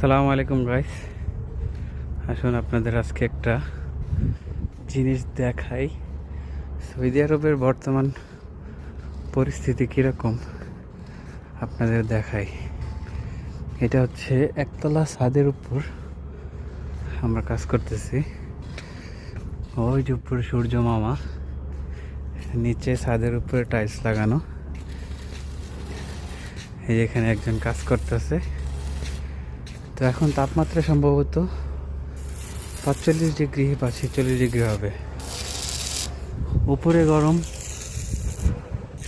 আসসালামু আলাইকুম গাইস আসুন আপনাদের আজকে একটা জিনিস দেখাই। সৌদি আরবের বর্তমান পরিস্থিতি কীরকম আপনাদের দেখাই। এটা হচ্ছে একতলা ছাদের উপর আমরা কাজ করতেছি। ওই যে উপরে সূর্য মামা, নিচে ছাদের উপরে টাইলস লাগানো। এই যে এখানে একজন কাজ করতেছে। তো এখন তাপমাত্রা সম্ভবত পাঁচচল্লিশ ডিগ্রি বা ছেচল্লিশ ডিগ্রি হবে। উপরে গরম,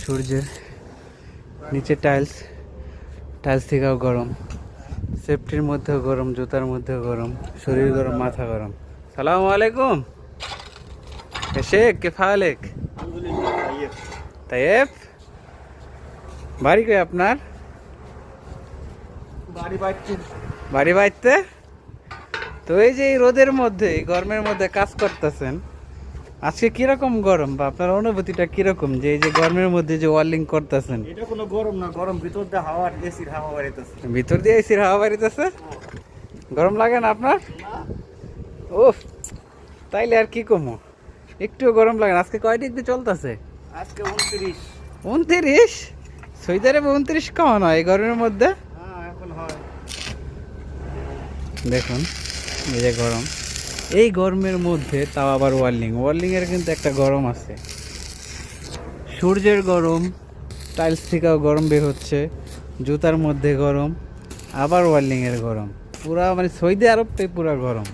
সূর্যের নিচে টাইলস টাইলস থেকেও গরম। সেফটির মধ্যেও গরম, জুতার মধ্যেও গরম, শরীর গরম, মাথা গরম। সালাম আলাইকুম। শেখ? কে ফালেক তাইব বাড়ি কই আপনার? বাড়ি বাইতে বাড়ি বাইতে? তো এই যে এই রোদের মধ্যে গরমের মধ্যে কাজ করতেছেন আজকে কীরকম গরম বা আপনার অনুভূতিটা কীরকম যে এই যে গরমের মধ্যে যে ওয়ার্লিং করতেছেন? এটা কোনো গরম না গরম ভিতর দিয়ে হাওয়া এসির হাওয়া বাড়িতেছে ভিতর দিয়ে এসির হাওয়া বাড়িতেছে গরম লাগে না আপনার? ওফ তাইলে আর কি কমো? একটুও গরম লাগে আজকে কয় ডিগ্রি চলতেছে? আজকে উনত্রিশ। উনত্রিশ? আরবে উনত্রিশ কেমন হয় এই গরমের মধ্যে? দেখুন এই যে গরম। এই গরমের মধ্যে তাও আবার ওয়ার্লিং ওয়ার্লিং এর কিন্তু একটা গরম আছে। সূর্যের গরম টাইলস থেকেও গরম বের হচ্ছে জুতার মধ্যে গরম আবার ওয়ার্লিং এর গরম। পুরা মানে সৌদি আরবটাই পুরা গরম।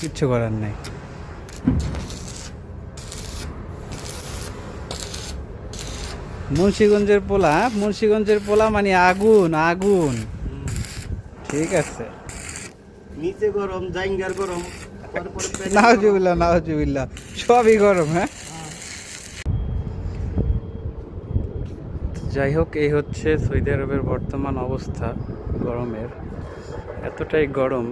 কিচ্ছু করার নেই। মুন্সিগঞ্জের পোলা মুন্সিগঞ্জের পোলা মানে আগুন আগুন। ঠিক আছে। নিচে গরম জাইঙ্গার গরম নাওজুবিল্লাহ নাওজুবিল্লাহ। সবই গরম হ্যাঁ? যাই হোক এই হচ্ছে সৌদি আরবের বর্তমান অবস্থা গরমের। এতটাই গরম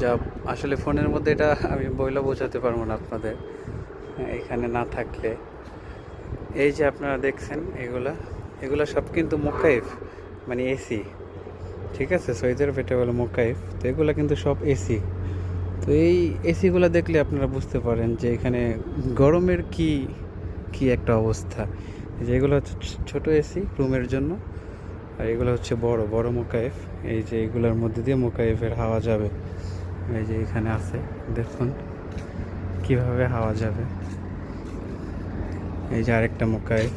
যা আসলে ফোনের মধ্যে এটা আমি বইলা বোঝাতে পারব না আপনাদের হ্যাঁ, এখানে না থাকলে। এই যে আপনারা দেখছেন এগুলা এগুলা সব কিন্তু মোকাইফ মানে এসি। ঠিক আছে সৌদি আরব এটা বলে মোকাইফ, তো এগুলো কিন্তু সব এসি। তো এই এসিগুলো দেখলে আপনারা বুঝতে পারেন যে এখানে গরমের কি কি একটা অবস্থা। যে এগুলো হচ্ছে ছোট এসি রুমের জন্য, আর এগুলো হচ্ছে বড় বড় মোকাইফ। এই যে এগুলোর মধ্যে দিয়ে মোকাইফের হাওয়া যাবে। এই যে এখানে আছে, দেখুন কীভাবে হাওয়া যাবে। এই যে আরেকটা মোকাইফ।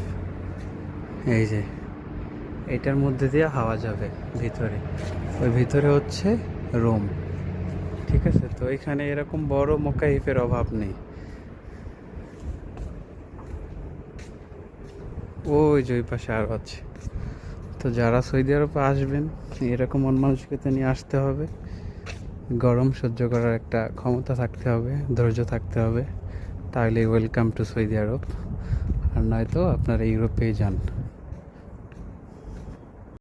এই যে এটার মধ্যে দিয়ে হাওয়া যাবে ভিতরে। ওই ভিতরে হচ্ছে রুম। ঠিক আছে? তো এখানে এরকম বড় মোকাইফের অভাব নেই। ওই যে ওই পাশে আরও আছে। তো যারা সৌদি আরবে আসবেন, এরকম মন মানসিকতা নিয়ে আসতে হবে। গরম সহ্য করার একটা ক্ষমতা থাকতে হবে, ধৈর্য থাকতে হবে। তাহলে ওয়েলকাম টু সৌদি আরব। আর নয়তো আপনারা ইউরোপেই যান।